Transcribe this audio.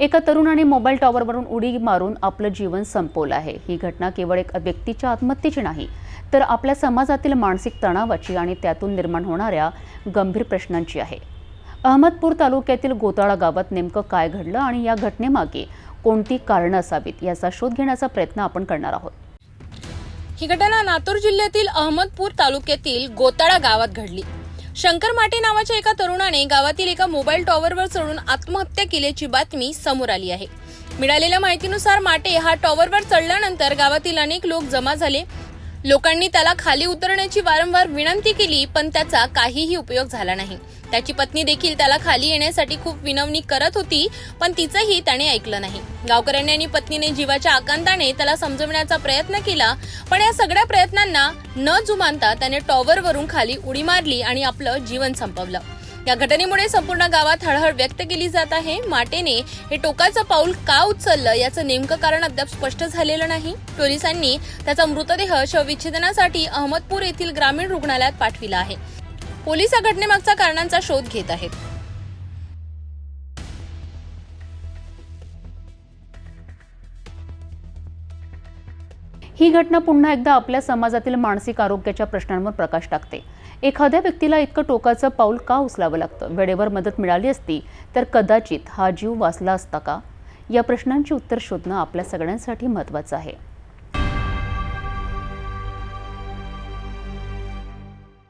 एका तरुणाने मोबाईल टॉवरवरून उडी मारून आपलं जीवन संपवलं आहे. ही घटना केवळ एक व्यक्तीच्या आत्महत्येची नाही तर आपल्या समाजातील मानसिक तणावाची आणि त्यातून निर्माण होणाऱ्या गंभीर प्रश्नांची आहे. अहमदपूर तालुक्यातील गोताळा गावात नेमकं काय घडलं आणि या घटनेमागे कोणती कारणं असावीत याचा शोध घेण्याचा प्रयत्न आपण करणार आहोत. ही घटना लातूर जिल्ह्यातील अहमदपूर तालुक्यातील गोताळा गावात घडली. शंकर माटे नावाच्या एका तरुणाने गावातील एका मोबाईल टॉवरवर चढून आत्महत्या केल्याची बातमी समोर आली आहे. मिळालेल्या माहितीनुसार माटे हा टॉवरवर चढल्यानंतर गावातील अनेक लोक जमा झाले. लोकांनी त्याला खाली उतरण्याची वारंवार विनंती केली पण त्याचा काहीही उपयोग झाला नाही. त्याची पत्नी देखील त्याला खाली येण्यासाठी खूप विनवणी करत होती पण तिचंही त्याने ऐकलं नाही. गावकऱ्यांनी आणि पत्नीने जीवाच्या आकांताने त्याला समजवण्याचा प्रयत्न केला पण या सगळ्या प्रयत्नांना न जुमानता त्याने टॉवरवरून खाली उडी मारली आणि आपलं जीवन संपवलं. या घटनेमुळे संपूर्ण गावात हळहळ व्यक्त केली जात आहे. माटेने हे टोकाचं पाऊल का उचललं याचं नेमकं कारण अद्याप स्पष्ट झालेलं नाही. पोलिसांनी त्याचा मृतदेह शवविच्छेदनासाठी अहमदपूर येथील ग्रामीण रुग्णालयात पाठविला आहे. पोलीस या घटनेमागचा कारणांचा शोध घेत आहेत. ही घटना पुन्हा एकदा आपल्या समाजातील मानसिक आरोग्याच्या प्रश्नांवर प्रकाश टाकते. एखाद्या व्यक्तीला इतकं टोकाचं पाऊल का उचलावं लागतं? वेळेवर मदत मिळाली असती तर कदाचित हा जीव वाचला असता का? या प्रश्नांची उत्तर शोधणं आपल्या सगळ्यांसाठी महत्त्वाचं आहे.